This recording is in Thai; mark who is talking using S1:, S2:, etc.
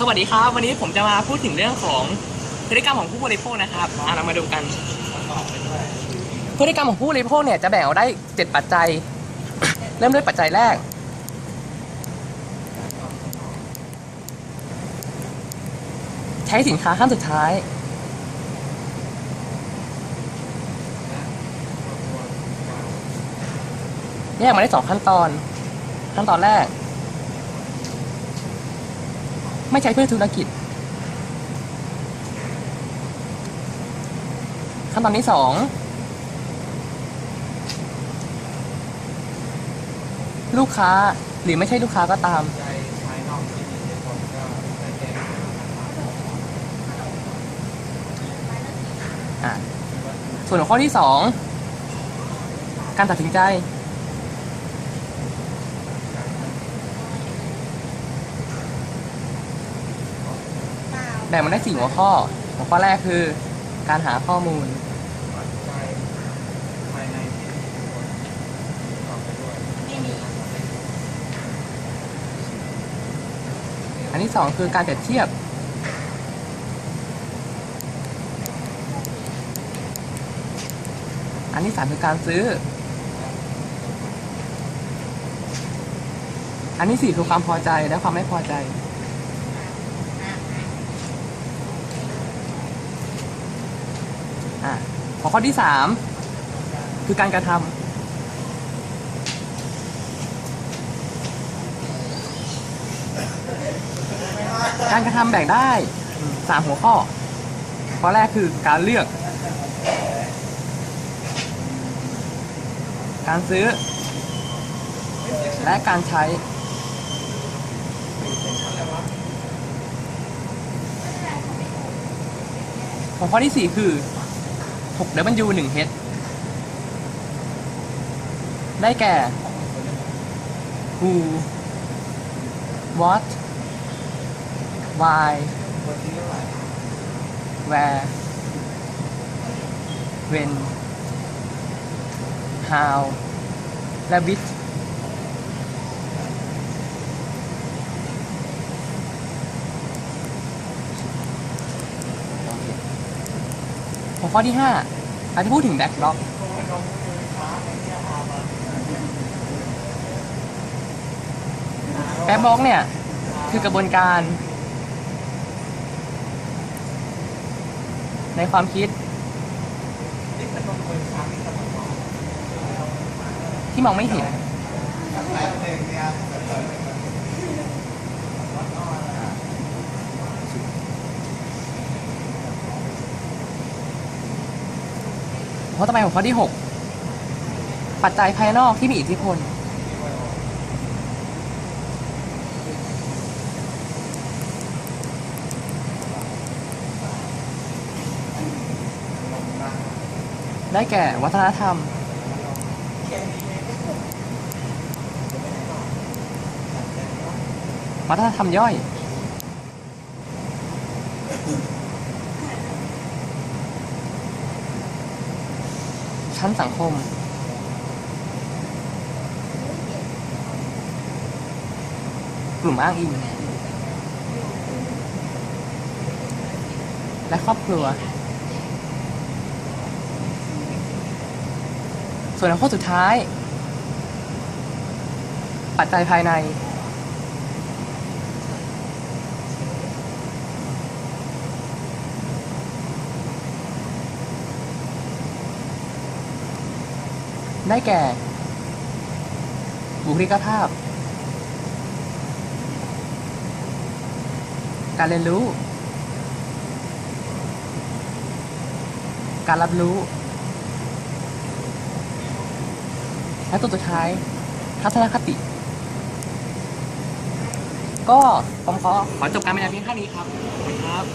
S1: สวัสดีครับ วันนี้ผมจะมาพูดถึงเรื่องของพฤติกรรมของผู้บริโภคนะครับอะเรามาดูกัน พฤติกรรมของผู้บริโภคเนี่ยจะแบ่งออกได้ 7 ปัจจัย เริ่มด้วยปัจจัยแรก ใช้สินค้าขั้นสุดท้าย แยกมาได้สองขั้นตอน ขั้นตอนแรก ไม่ใช้เพื่อธุรกิจขั้นตอนที่สองลูกค้าหรือไม่ใช่ลูกค้าก็ตาม ส่วนข้อที่สองการตัดสินใจ แบ่งมันได้สี่หัวข้อ หัวข้อแรกคือ การหาข้อมูล อันที่สองคือการเปรียบเทียบ อันที่สามคือการซื้อ อันที่สี่คือความพอใจและความไม่พอใจ อะหัวข้อที่สามคือการกระทำการกระทำแบ่งได้สามหัวข้อ ข้อแรกคือการเลือก การซื้อ และการใช้หัวข้อที่สี่คือ 6 W 1 H ได้แก่ who what why where when how และ which หัวข้อที่5เราจะพูดถึงแบ็กล็อกแบ็กบล็อกเนี่ย คือกระบวนการ ในความคิด ที่มองไม่เห็น ข้อต่อไปของข้อที่ 6 ปัจจัยภายนอกที่มีอิทธิพล ได้แก่วัฒนธรรม วัฒนธรรมย่อย ชั้นสังคม กลุ่มอ้างอิง และครอบครัว ส่วนข้อสุดท้าย ปัจจัยภายใน ได้แก่ บุคลิกภาพ การเรียนรู้ การรับรู้ และตัวสุดท้าย ทัศนคติ ก็ผมขอขอจบการบรรยายเพียงเท่านี้ครับขอบคุณครับ